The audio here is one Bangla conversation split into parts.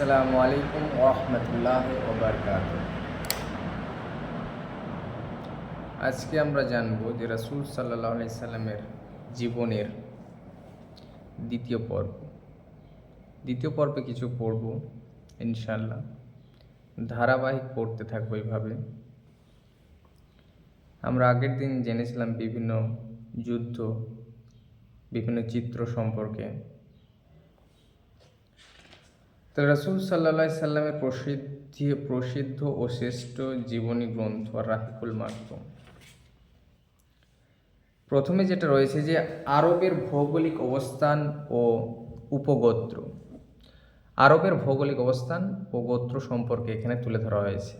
আসসালামু আলাইকুম রহমতুল্লাহ ওবরকাত আজকে আমরা জানব যে রাসূল সাল্লাহ সাল্লামের জীবনের দ্বিতীয় পর্ব। দ্বিতীয় পর্বে কিছু পড়ব ইনশাল্লাহ ধারাবাহিক পড়তে থাকব এইভাবে। আমরা আগের দিন জেনেছিলাম বিভিন্ন যুদ্ধ, বিভিন্ন চিত্র সম্পর্কে। তো রসুল সাল্লা সাল্লামের প্রসিদ্ধি, প্রসিদ্ধ ও শ্রেষ্ঠ জীবনী গ্রন্থ রাহিকুল মাকতুম প্রথমে যেটা রয়েছে যে আরবের ভৌগোলিক অবস্থান ও উপগোত্র। আরবের ভৌগোলিক অবস্থান ও গোত্র সম্পর্কে এখানে তুলে ধরা হয়েছে।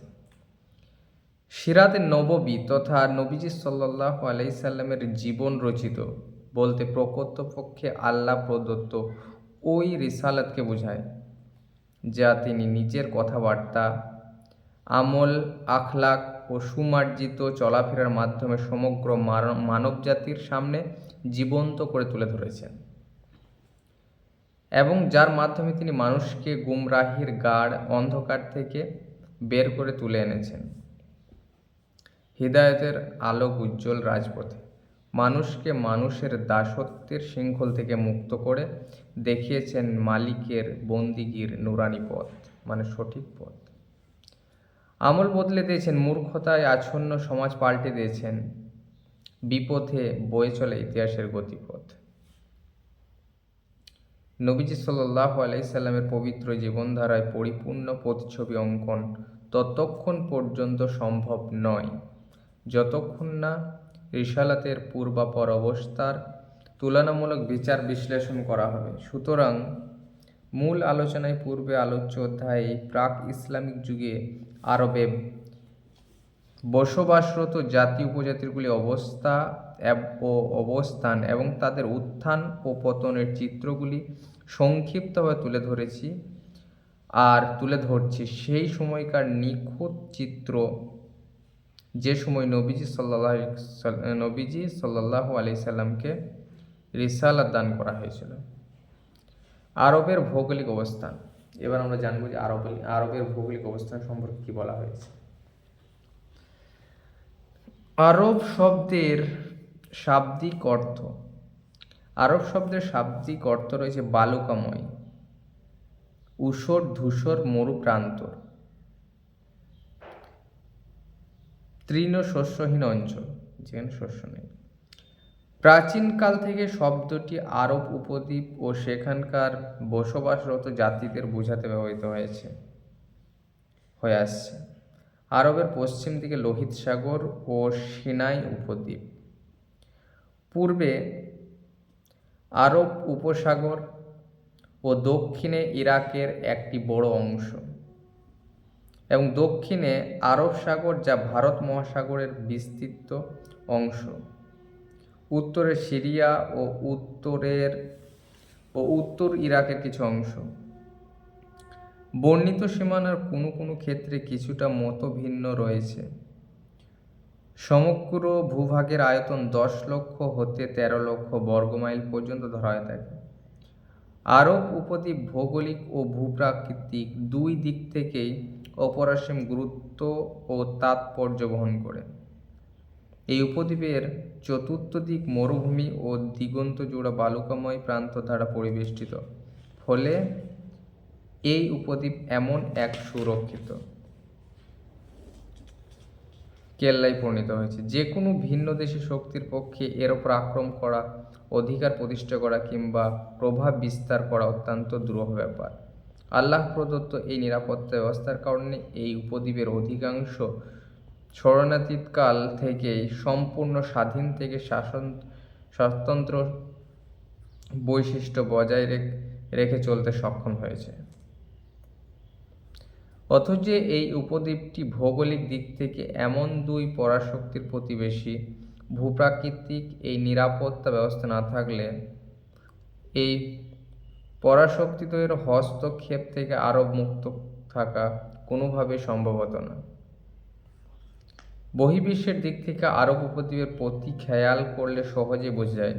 সিরাতে নববী তথা নবীজি সাল্লাহ আলাইসাল্লামের জীবন রচিত বলতে প্রকৃতপক্ষে আল্লাহ প্রদত্ত ওই রিসালাতকে বোঝায়। যা তিনি নিজের কথাবার্তা, আমল আখলাক ও সুমার্জিত চলাফেরার মাধ্যমে সমগ্র মানব জাতির সামনে জীবন্ত করে তুলে ধরেছেন। এবং যার মাধ্যমে তিনি মানুষকে গুমরাহির গাঢ় অন্ধকার থেকে বের করে তুলে এনেছেন। হৃদায়তের আলোক উজ্জ্বল রাজপথে। মানুষকে মানুষের দাসত্বের শৃঙ্খল থেকে মুক্ত করে দেখিয়েছেন মালিকের বন্দিগির নুরানি পথ মানে সঠিক পথ। আমল বদলে দিয়েছেন, মূর্খতায় আচ্ছন্ন সমাজ পাল্টে দিয়েছেন, বিপথে বয়ে চলে ইতিহাসের গতিপথ। নবীজি সাল্লাহ আলাইসাল্লামের পবিত্র জীবনধারায় পরিপূর্ণ প্রতিচ্ছবি অঙ্কন ততক্ষণ পর্যন্ত সম্ভব নয়, যতক্ষণ না রিসালাতের পূর্বাপর অবস্থার তুলনামূলক বিচার বিশ্লেষণ করা হবে। সুতরাং মূল আলোচনায় পূর্বে আলোচ্য অধ্যায়ে প্রাক ইসলামিক যুগে আরবে বসবাসরত জাতি উপজাতিগুলি অবস্থা ও অবস্থান এবং তাদের উত্থান ও পতনের চিত্রগুলি সংক্ষিপ্তভাবে তুলে ধরেছি আর তুলে ধরছি। সেই সময়কার নিখুঁত চিত্র যে সময় নবীজি সাল্লাহ নবীজি সাল্লাহ আলি সাল্লামকে রিসালাত দান করা হয়েছিল। আরবের ভৌগোলিক অবস্থান। এবার আমরা জানব যে আরব আরবের ভৌগোলিক অবস্থান সম্পর্কে কি বলা হয়েছে। আরব শব্দের শাব্দিক অর্থ, আরব শব্দের শাব্দিক অর্থ রয়েছে বালুকাময়, উষর ধূসর মরু প্রান্তর তৃণ শস্যহীন অঞ্চল, যেখানে শস্য নেই। প্রাচীনকাল থেকে শব্দটি আরব উপদ্বীপ ও সেখানকার বসবাসরত জাতিদের বোঝাতে ব্যবহৃত হয়েছে, হয়ে আসছে। আরবের পশ্চিম দিকে লোহিত সাগর ও সিনাই উপদ্বীপ। পূর্বে আরব উপসাগর ও দক্ষিণে ইরাকের একটি বড় অংশ। এবং দক্ষিণে আরব সাগর যা ভারত মহাসাগরের বিস্তৃত অংশ। উত্তরে সিরিয়া ও উত্তরের ও উত্তর ইরাকের কিছু অংশ। বর্ণিত সীমানার কোনো কোনো ক্ষেত্রে কিছুটা মত ভিন্ন রয়েছে। সমগ্র ভূভাগের আয়তন দশ লক্ষ হতে ১৩ লক্ষ বর্গমাইল পর্যন্ত ধরা হয়ে থাকে। আরব উপদ্বীপ ভৌগোলিক ও ভূপ্রাকৃতিক দুই দিক থেকেই অপরাসীম গুরুত্ব ও তাৎপর্য বহন করে। এই উপদ্বীপের চতুর্থ দিক মরুভূমি ও দিগন্ত জোড়া বালুকাময় প্রান্ত দ্বারা পরিবেষ্টিত। ফলে এই উপদ্বীপ এমন এক সুরক্ষিত। কেল্লায় পরিণত হয়েছে। যে কোনো ভিন্ন দেশে শক্তির পক্ষে এর ওপর আক্রমণ করা, অধিকার প্রতিষ্ঠা করা কিংবা প্রভাব বিস্তার করা অত্যন্ত দুরূহ ব্যাপার। আল্লাহ প্রদত্ত এই নিরাপত্তা ব্যবস্থার কারণে এই উপদ্বীপের অধিকাংশ শরণাতীতকাল থেকেই সম্পূর্ণ স্বাধীন থেকে শাসন, স্বতন্ত্র বৈশিষ্ট্য বজায় রেখে চলতে সক্ষম হয়েছে। অথচ এই উপদ্বীপটি ভৌগোলিক দিক থেকে এমন দুই পরাশক্তির প্রতিবেশী, ভূপ্রাকৃতিক এই নিরাপত্তা ব্যবস্থা না থাকলে এই পরাশক্তিদ্বয়ের হস্তক্ষেপ থেকে আরব মুক্ত থাকা কোনোভাবে সম্ভব হতো না। বহির্বিশ্বের দিক থেকে আরব উপদ্বীপের প্রতি খেয়াল করলে সহজে বোঝা যায়,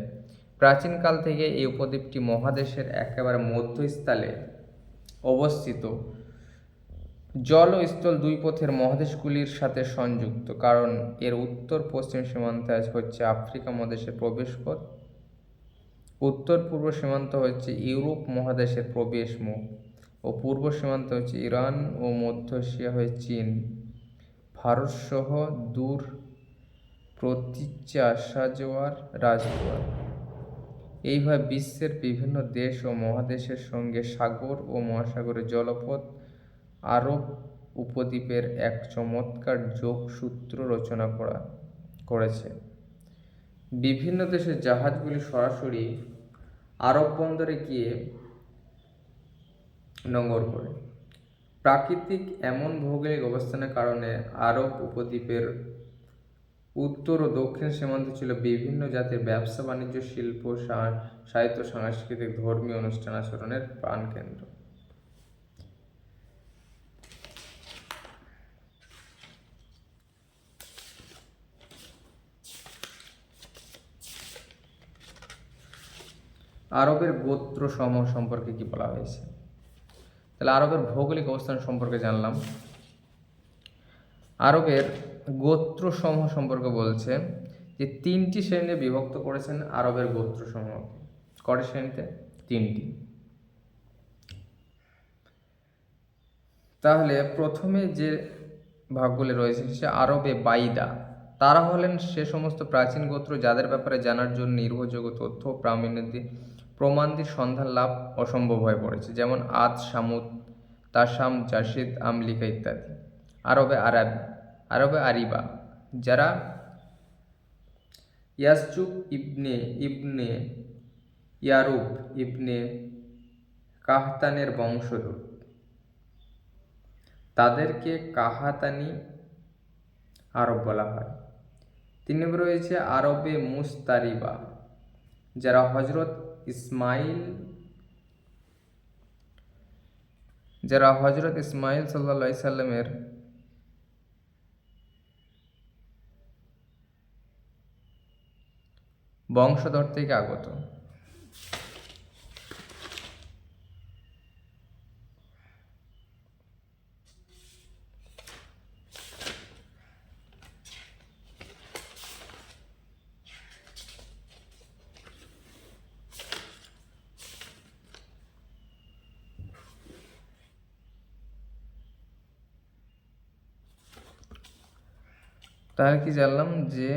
প্রাচীনকাল থেকে এই উপদ্বীপটি মহাদেশের একেবারে মধ্যস্থলে অবস্থিত। জল ও স্থল দুই পথের মহাদেশগুলির সাথে সংযুক্ত, কারণ এর উত্তর পশ্চিম সীমান্তে হচ্ছে আফ্রিকা মহাদেশের প্রবেশপথ উত্তর পূর্ব সীমান্ত হচ্ছে ইউরোপ মহাদেশের প্রবেশ মুখ ও পূর্ব সীমান্ত হচ্ছে ইরান ও মধ্য এশিয়া হয়ে চীন। ভারতসহ দূর প্রতীচ্যে আসা যাওয়ার রাজদুয়ার। এইভাবে বিশ্বের বিভিন্ন দেশ ও মহাদেশের সঙ্গে সাগর ও মহাসাগরের জলপথ আরব উপদ্বীপের এক চমৎকার যোগসূত্র রচনা করা করেছে। বিভিন্ন দেশের জাহাজগুলি সরাসরি আরব বন্দরে গিয়ে নোঙর করে। প্রাকৃতিক এমন ভৌগোলিক অবস্থানের কারণে আরব উপদ্বীপের উত্তর ও দক্ষিণ সীমান্তে ছিল বিভিন্ন জাতির ব্যবসা বাণিজ্য শিল্প সাহিত্য, সাংস্কৃতিক, ধর্মীয় অনুষ্ঠান আচরণের প্রাণকেন্দ্র। আরবের গোত্র সমূহ সম্পর্কে কি বলা হয়েছে? তাহলে আরবের ভৌগোলিক অবস্থান সম্পর্কে জানলাম। আরবের গোত্র সমূহ সম্পর্কে বলছে যে, তিনটি শ্রেণীতে বিভক্ত করেছেন আরবের গোত্র সমূহ কটি শ্রেণীতে? তিনটি। তাহলে প্রথমে যে ভাগগুলি রয়েছে, সে আরবে বাইদা। তারা হলেন সে সমস্ত প্রাচীন গোত্র যাদের ব্যাপারে জানার জন্য নির্ভরযোগ্য তথ্য ও প্রামাণ্যদি প্রমাণটির সন্ধান লাভ অসম্ভব হয়ে পড়েছে, যেমন আদ, সামুদ, তাসাম, জাসিদ, আমলিকা ইত্যাদি। আরবে আরব, আরবে আরিবা, যারা ইয়াসজুব ইবনে ইবনে ইয়ারুব, ইবনে কাহতানের বংশধর। তাদেরকে কাহাতানি আরব বলা হয়। তিনি রয়েছে আরবে মুস্তারিবা, যারা হজরত ইসমাইল যারা হজরত ইসমাইল সাল্লা সাল্লামের বংশধর থেকে আগত। তাহলে কি জানলাম যে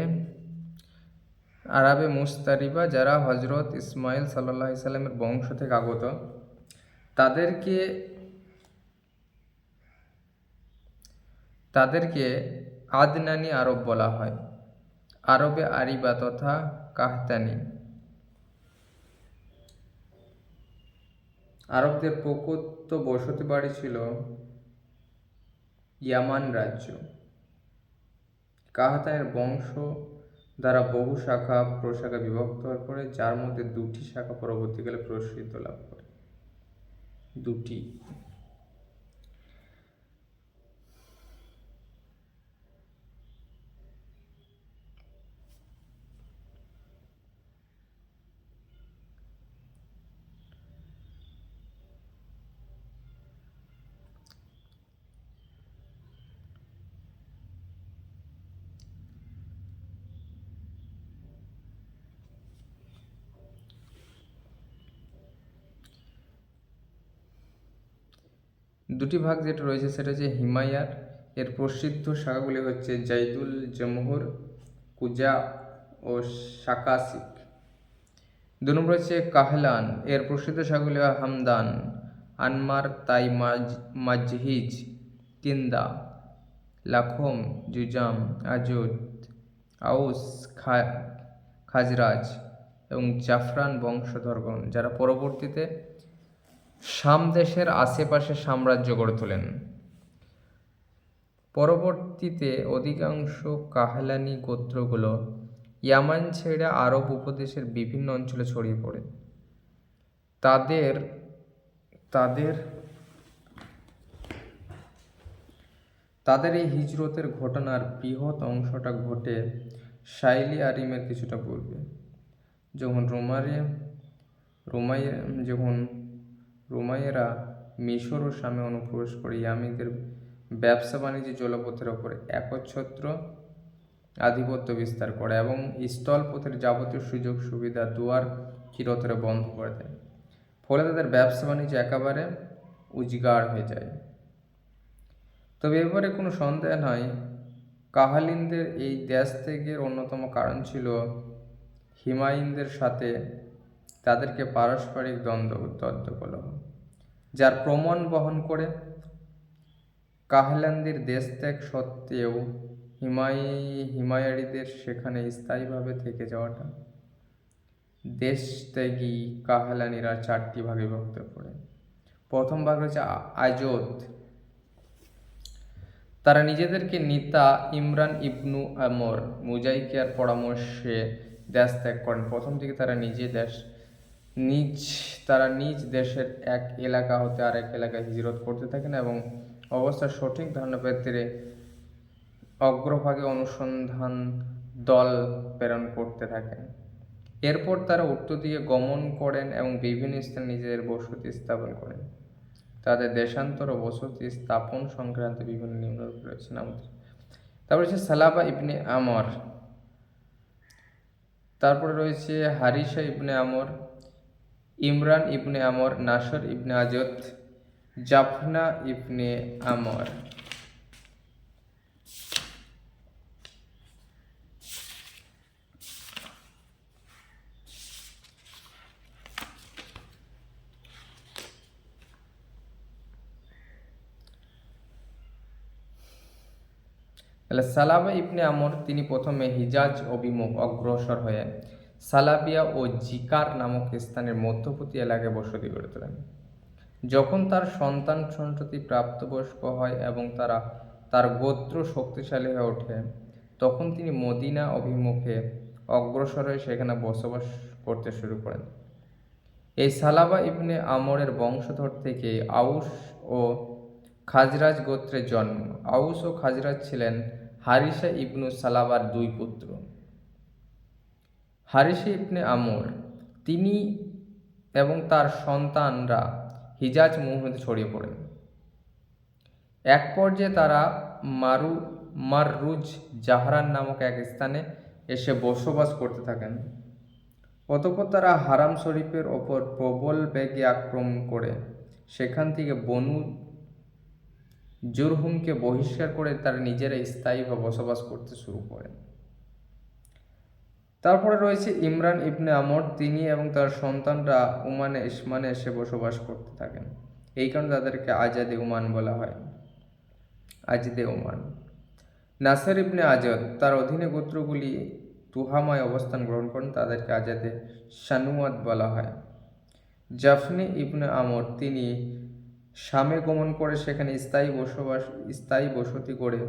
আরবে মুস্তারিবা যারা হজরত ইসমাইল সাল্লাহ সাল্লামের বংশ থেকে আগত, তাদেরকে তাদেরকে আদনানি আরব বলা হয়। আরবে আরিবা তথা কাহতানি। আরবদের প্রকৃত বসতি বাড়ি ছিল ইয়ামান রাজ্য। কাহাতানের বংশ দ্বারা বহু শাখা প্রশাখা বিভক্ত হয়ে পড়ে যার মধ্যে দুটি শাখা পরবর্তীকালে প্রসিদ্ধ লাভ করে। দুটি। দুটি ভাগ যেটা রয়েছে সেটা হচ্ছে হিমায়ার এর প্রসিদ্ধ শাখাগুলি হচ্ছে জাইদুল জমহুর, কুজা ও শাকাসিক। দু নম্বর হচ্ছে কাহলান, এর প্রসিদ্ধ শাখাগুলি হামদান, আনমার, তাই মাজ, মাজহিজ, কিন্দা, লাখম, জুজাম, আজুদ, আউস, খা, খাজরাজ এবং জাফরান বংশধরগণ যারা পরবর্তীতে শাম দেশের আশেপাশে সাম্রাজ্য গড়ে তোলেন। পরবর্তীতে অধিকাংশ কাহলানি গোত্রগুলো ইয়ামান ছেড়ে আরব উপদেশের বিভিন্ন অঞ্চলে ছড়িয়ে পড়ে। তাদের তাদের তাদের এই হিজরতের ঘটনার বৃহৎ অংশটা ঘটে শাইলি আরিমের কিছুটা পূর্বে। যখন রোমারে রোমাইয়া, যখন রোমাইয়েরা মিশর ও শামে অনুপ্রবেশ করে ইয়ামিদের ব্যবসা বাণিজ্য জলপথের ওপর একচ্ছত্র আধিপত্য বিস্তার করে এবং স্থলপথের যাবতীয় সুযোগ সুবিধা দুয়ার চিরতরে বন্ধ করে দেয়। ফলে তাদের ব্যবসা বাণিজ্য একেবারে উজগাড় হয়ে যায়। তবে এবারে কোনো সন্দেহ নয় কাহালিনদের এই দেশ ত্যাগের অন্যতম কারণ ছিল হিমায়ুনদের সাথে তাদেরকে পারস্পরিক দ্বন্দ্ব উত্তদ্দ কলহ যার প্রমাণ বহন করে কাহলানদের দেশ ত্যাগ সত্ত্বেও হিমাই হিমায়ারিদের সেখানে স্থায়ীভাবে থেকে যাওয়াটা। দেশ ত্যাগী কাহালানিরা চারটি ভাগে বিভক্ত করে। প্রথম ভাগ আ- আজত তারা নিজেদেরকে নেতা ইমরান ইবনু আমর মুজাইকিয়ার পরামর্শে দেশ ত্যাগ করেন। প্রথম দিকে তারা নিজে দেশ নিজ, তারা নিজ দেশের এক এলাকা হতে আরেক এলাকায় হিজরত করতে থাকেন এবং অবস্থার সঠিক ধারণা পেতে অগ্রভাগে অনুসন্ধান দল প্রেরণ করতে থাকেন। এরপর তারা উত্তর দিকে গমন করেন এবং বিভিন্ন স্থানে নিজেদের বসতি স্থাপন করেন। তাদের দেশান্তর ও বসতি স্থাপন সংক্রান্ত বিভিন্ন নিম্নরূপ রয়েছে আমাদের তারপর হচ্ছে সালাবা ইবনে আমর। তারপরে রয়েছে হারিসা ইবনে আমর। ইমরান ইবনে আমর, নাসর ইবনে আজত, জাফনা ইবনে আমর। তাহলে সালাবা ইবনে আমর, তিনি প্রথমে হিজাজ অভিমুখ অগ্রসর হয়ে সালাবিয়া ও জিকার নামক স্থানের মধ্যবর্তী এলাকায় বসতি গড়ে তোলেন। যখন তার সন্তান সন্ততি প্রাপ্তবয়স্ক হয় এবং তারা তার গোত্র শক্তিশালী হয়ে ওঠে, তখন তিনি মদিনা অভিমুখে অগ্রসর হয়ে সেখানে বসবাস করতে শুরু করেন। এই সালাবা ইবনে আমরের বংশধর থেকে আউস ও খাজরাজ গোত্রের জন্ম। আউস ও খাজরাজ ছিলেন হারিসা ইবনু সালাবার দুই পুত্র। হারিসা ইবনে আমর, তিনি এবং তার সন্তানরা হিজাজ মুহম্মদে ছড়িয়ে পড়েন। এক পর্যায়ে তারা মারু, মাররুজ জাহরান নামক এক স্থানে এসে বসবাস করতে থাকেন। অতঃপর তারা হারাম শরীফের ওপর প্রবল বেগে আক্রমণ করে সেখান থেকে বনু জুরহুমকে বহিষ্কার করে তারা নিজেরা স্থায়ীভাবে বসবাস করতে শুরু করেন। তারপরে রয়েছে ইমরান ইবনে আমর, তিনি এবং তার সন্তানরা উমানে ইসমানে এসে বসবাস করতে থাকেন। এই কারণে তাদেরকে আজাদে উমান বলা হয়। আজদে ওমান। নাসের ইবনে আজাদ তার অধীনে গোত্রগুলি তুহামায় অবস্থান গ্রহণ করেন, তাদেরকে আজাদে শানুয়াত বলা হয়। জাফনি ইবনে আমর, তিনি শামে গমন করে সেখানে স্থায়ী বসবাস, স্থায়ী বসতি করে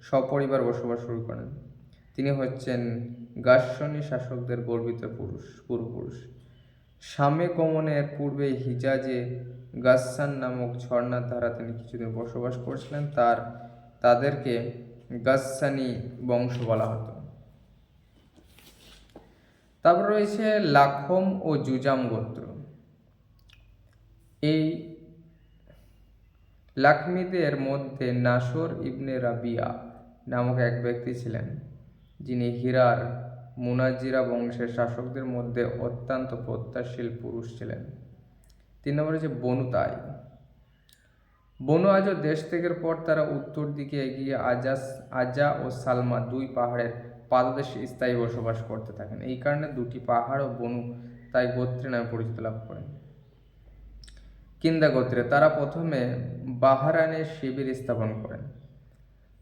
সপরিবার বসবাস শুরু করেন। তিনি হচ্ছেন গাসনী শাসকদের গর্বিত পুরুষ, পূর্বপুরুষ। শামে গমনের পূর্বে হিজাজে গাসসান নামক ঝর্ণার ধারা তিনি কিছুদিন বসবাস করছিলেন। তার, তাদেরকে গাসসানি বংশ বলা হতো। তারপর রয়েছে লাখম ও জুজাম গোত্র। এই লাখমিদের মধ্যে নাসর ইবনে রাবিয়া নামক এক ব্যক্তি ছিলেন, যিনি হীরার মুনাজিরা বংশের শাসকদের মধ্যে অত্যন্ত প্রত্যাশীল পুরুষ ছিলেন। তিন নম্বর হচ্ছে বনু তাই বনু আজ দেশ ত্যাগের পর তারা উত্তর দিকে এগিয়ে আজাস, আজা ও সালমা দুই পাহাড়ের পাদদেশে স্থায়ী বসবাস করতে থাকেন। এই কারণে দুটি পাহাড় ও বনু তাই গোত্রে নামে পরিচিত লাভ করেন। কিন্দা গোত্রে, তারা প্রথমে বাহারানে শিবির স্থাপন করেন।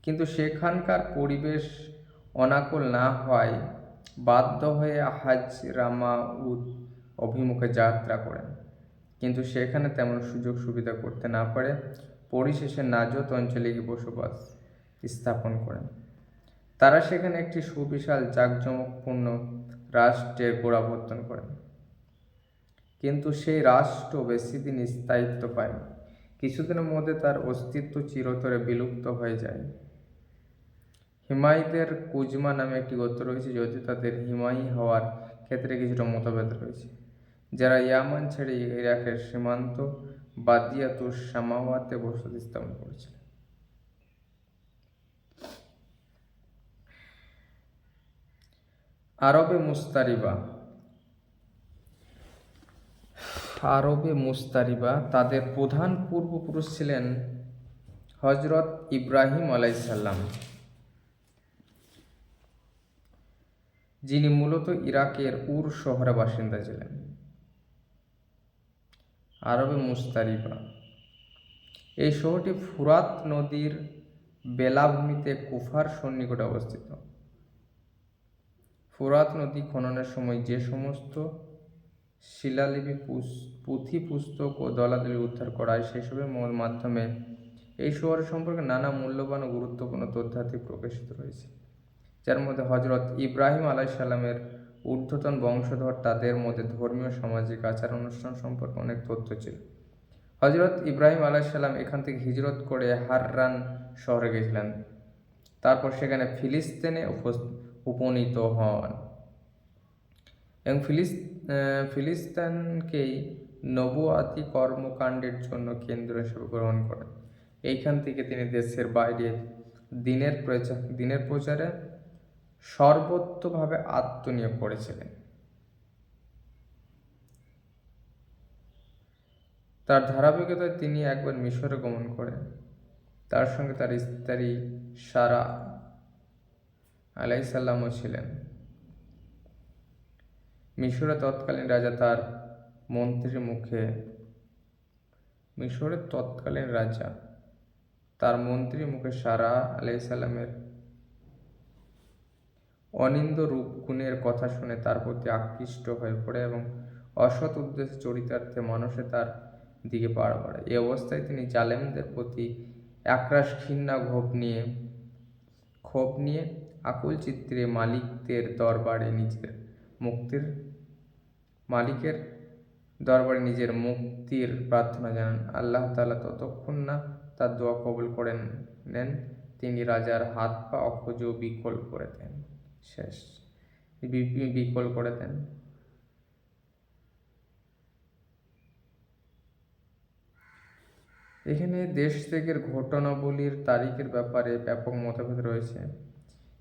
কিন্তু সেখানকার পরিবেশ অনাকুল না হওয়ায় বাধ্য হয়ে হাজ রামাউদ অভিমুখে যাত্রা করেন। কিন্তু সেখানে তেমন সুযোগ সুবিধা করতে না পারে, পরিশেষে নাজত অঞ্চলে গিয়ে বসবাস স্থাপন করেন। তারা সেখানে একটি সুবিশাল জাঁকজমকপূর্ণ রাষ্ট্রের গোড়াবর্তন করেন। কিন্তু সেই রাষ্ট্র বেশি দিন স্থায়িত্ব পায়নি। কিছুদিনের মধ্যে তার অস্তিত্ব চিরতরে বিলুপ্ত হয়ে যায়। হিমায়ীদের কুজমা নামে একটি গোত্র রয়েছে যদিও তাদের হিমায়ী হওয়ার ক্ষেত্রে কিছুটা মতভেদ রয়েছে। যারা ইয়ামান ছেড়ে ইরাকের সীমান্ত বাদিয়া বাদিয়াতুস সামাওয়াতে বসতি স্থাপন করেছিলেন। আরবে মুস্তারিবা। আরবে মুস্তারিবা তাদের প্রধান পূর্বপুরুষ ছিলেন হজরত ইব্রাহিম আলাইসাল্লাম যিনি মূলত ইরাকের উর শহরে বাসিন্দা ছিলেন। আরবে মুস্তারিবা এই শহরটি ফুরাত নদীর বেলাভূমিতে কুফার সন্নিকটে অবস্থিত। ফুরাত নদী খননের সময় যে সমস্ত শিলালিপি পুঁথি পুস্তক ও দলাদলি উদ্ধার করা হয় সেসবের মাধ্যমে এই শহরের সম্পর্কে নানা মূল্যবান ও গুরুত্বপূর্ণ তথ্যাদি প্রকাশিত রয়েছে। যার মধ্যে হজরত ইব্রাহিম আলাইসাল্লামের ঊর্ধ্বতন বংশধর, তাদের মধ্যে ধর্মীয়, সামাজিক আচার অনুষ্ঠান সম্পর্কে অনেক তথ্য ছিল। হজরত ইব্রাহিম আলাইসাল্লাম এখান থেকে হিজরত করে হাররান শহরে গেছিলেন তারপর সেখানে ফিলিস্তিনে উপনীত হন। এবং ফিলিস ফিলিস্তিনকেই নবুয়াতি কর্মকাণ্ডের জন্য কেন্দ্র হিসেবে গ্রহণ করেন। এইখান থেকে তিনি দেশের বাইরে দিনের প্রচার, দিনের প্রচারে সর্বত্রভাবে আত্মনিয়োগ করেছিলেন। তার ধারাবাহিকতায় তিনি একবার মিশরে গমন করেন। তার সঙ্গে তার স্ত্রী সারা আলাইসাল্লামও ছিলেন। মিশরে তৎকালীন রাজা তার মন্ত্রীর মুখে মিশরের তৎকালীন রাজা তার মন্ত্রীর মুখে সারা আলাইসাল্লামের অনিন্দ রূপ গুণের কথা শুনে তার প্রতি আকৃষ্ট হয়ে পড়ে এবং অসৎ উদ্দেশ্যে চরিতার্থে মানুষে তার দিকে পাড় বাড়ায়। এই অবস্থায় তিনি জালেমদের প্রতি একরাশ ঘৃণা, ক্ষোভ নিয়ে ক্ষোভ নিয়ে আকুল চিত্রে মালিকদের দরবারে নিজের মুক্তির, মালিকের দরবারে নিজের মুক্তির প্রার্থনা জানান। আল্লাহ তালা ততক্ষণ না তার দোয়া কবুল করেন নেন, তিনি রাজার হাত পা অক্ষজ বিকল করে দেন। শেষ। বিকল করে দেন এখানে দেশ থেকের ঘটনাবলীর তারিখের ব্যাপারে ব্যাপক মতভেদ রয়েছে।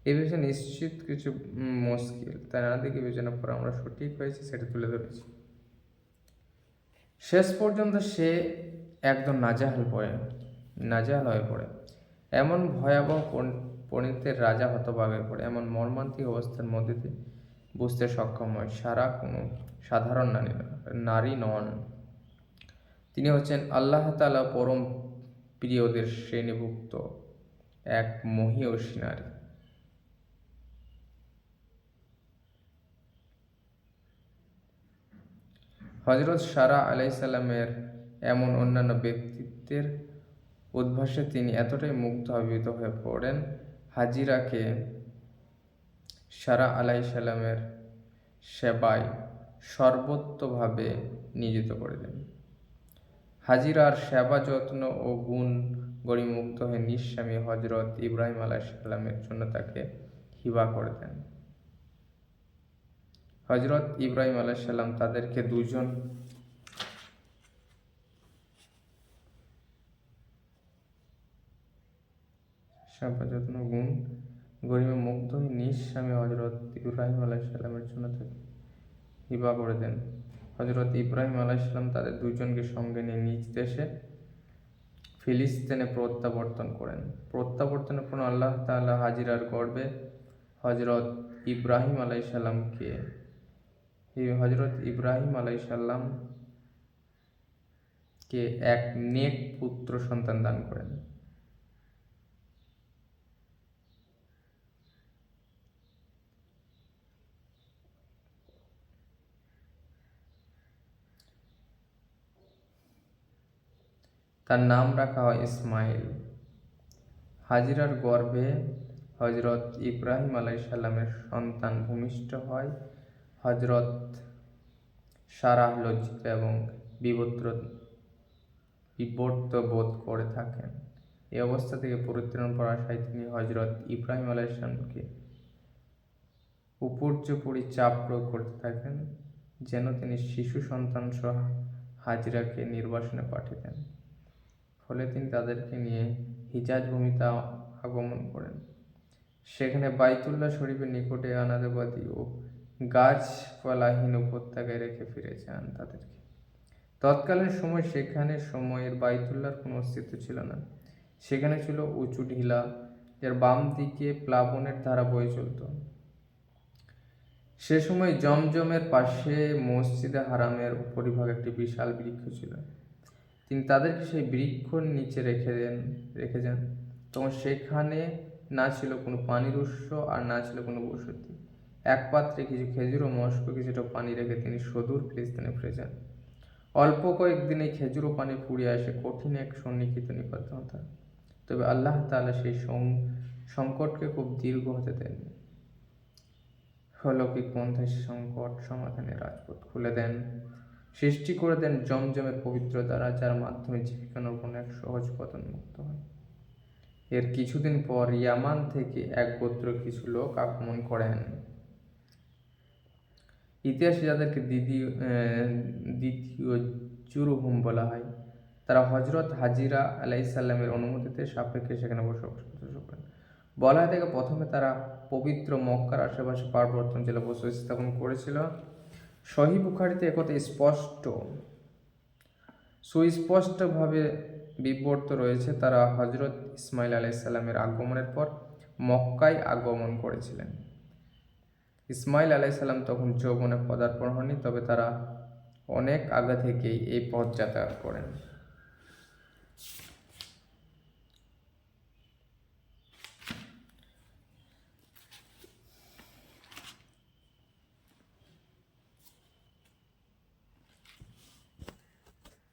এ বিষয়ে নিশ্চিত কিছু মুশকিল। তাই নানা দিকে বিবেচনা করে আমরা সঠিক হয়েছে সেটা তুলে ধরেছি। শেষ পর্যন্ত সে একদম নাজাহাল পড়ে, নাজাহাল হয়ে পড়ে। এমন ভয়াবহ পণ- পণ্ডিতের রাজা হতভাগ হয়ে পড়ে এমন মর্মান্তিক অবস্থার মধ্যে বুঝতে সক্ষম হয়, সারা কোনো সাধারণ নারী নারী নন। তিনি হচ্ছেন আল্লাহ তাআলা পরম প্রিয়দের শ্রেণীভুক্ত এক মহিয়সী নারী। হজরত সারা আলাইসাল্লামের এমন অন্যান্য ব্যক্তিত্বের উদ্ভাসে তিনি এতটাই মুগ্ধ আবিত হয়ে পড়েন হাজিরাকে সারা আলাইসাল্লামের সেবায় সর্বত্রভাবে নিয়োজিত করে দেন। হাজিরার সেবা যত্ন ও গুণ গরিমুগ্ধ হয়ে নিঃস্বামী হজরত ইব্রাহিম আলাইসাল্লামের জন্য তাকে হিবা করে দেন। হজরত ইব্রাহিম আলাইসাল্লাম তাদেরকে দুজন সেবা যত্ন গুণ, গরিমে মুগ্ধ হয়ে নিঃস্বামী হজরত ইব্রাহিম আলাইসাল্লামের জন্য তাকে হিবা করে দেন। হজরত ইব্রাহিম আলাইসাল্লাম তাদের দুজনকে সঙ্গে নিয়ে নিজ দেশে ফিলিস্তিনে প্রত্যাবর্তন করেন। প্রত্যাবর্তনের পর আল্লাহ তাআলা হাজিরার গর্বে হজরত ইব্রাহিম আলাইসাল্লামকে হজরত ইব্রাহিম আলাইসাল্লাম কে এক নেক পুত্র সন্তান দান করেন। তার নাম রাখা হয় ইসমাইল। হাজিরার গর্ভে হজরত ইব্রাহিম আলাইসাল্লামের সন্তান ভূমিষ্ঠ হয়। হজরত সারাহ লজ্জিত এবং বিবত্র বিবর্ত বোধ করে থাকেন। এই অবস্থা থেকে পরিত্রাণ পাওয়ার আশায় তিনি হজরত ইব্রাহিম আলাইসালামকে উপর্যপরি চাপ প্রয়োগ করতে থাকেন, যেন তিনি শিশু সন্তান সহ হাজিরাকে নির্বাসনে পাঠিয়ে দেন। ফলে তিনি তাদেরকে নিয়ে হিজাজ ভূমিতে আগমন করেন। সেখানে বাইতুল্লাহ শরীফের নিকটে আনাদেবাদী ও গাছপালাহীন উপত্যকায় রেখে ফিরে যান তাদেরকে। তৎকালীন সময় সেখানে সময়ের বাইতুল্লার কোনো অস্তিত্ব ছিল না। সেখানে ছিল উঁচু ঢিলা, যার বাম দিকে প্লাবনের ধারা বয়ে চলত। সে সময় জমজমের পাশে মসজিদে হারামের উপরিভাগ একটি বিশাল বৃক্ষ ছিল। তিনি তাদেরকে সেই বৃক্ষর নিচে রেখে দেন, রেখে যান। তখন সেখানে না ছিল কোনো পানির উৎস আর না ছিল কোনো বসতি। এক পাত্রে কিছু খেজুর ও মস্ক কিছুটা পানি রেখে তিনি সদূর ফিলিস্তিনে ফিরে যান। অল্প কয়েকদিনে খেজুর ও পানি ফুরিয়ে আসে কঠিন এক সন্নিহিত নিবদ্ধতা তবে আল্লাহ তাআলা সেই সংকটকে খুব দীর্ঘ হতে দেননি। অলৌকিক পন্থায় সংকট সমাধানের রাজপথ খুলে দেন। সৃষ্টি করে দেন জমজমের পবিত্র দ্বারা যার মাধ্যমে জীবিকা নর্পণ এক সহজ পতন মুক্ত হয়। এর কিছুদিন পর ইয়ামান থেকে এক গোত্র কিছু লোক আক্রমণ করেন ইতিহাসে যাদেরকে দ্বিতীয় দ্বিতীয় জুরুহুম বলা হয়, তারা হজরত হাজিরা আলাইসাল্লামের অনুমতিতে সাপেক্ষে সেখানে বসবাস করতে শুরু করেন। বলা হয় থেকে প্রথমে তারা পবিত্র মক্কার আশেপাশে পার্বত্য অঞ্চলে বসতি স্থাপন করেছিল। সহি বুখারিতে একথা স্পষ্ট। সুস্পষ্টভাবে বিবর্ত রয়েছে তারা হজরত ইসমাইল আলাইসাল্লামের আগমনের পর মক্কায় আগমন করেছিলেন। ইসমাইল আলাইসাল্লাম তখন যৌবনে পদার্পণ হননি, তবে তারা অনেক আগে থেকেই এই পথ যাতায়াত করেন।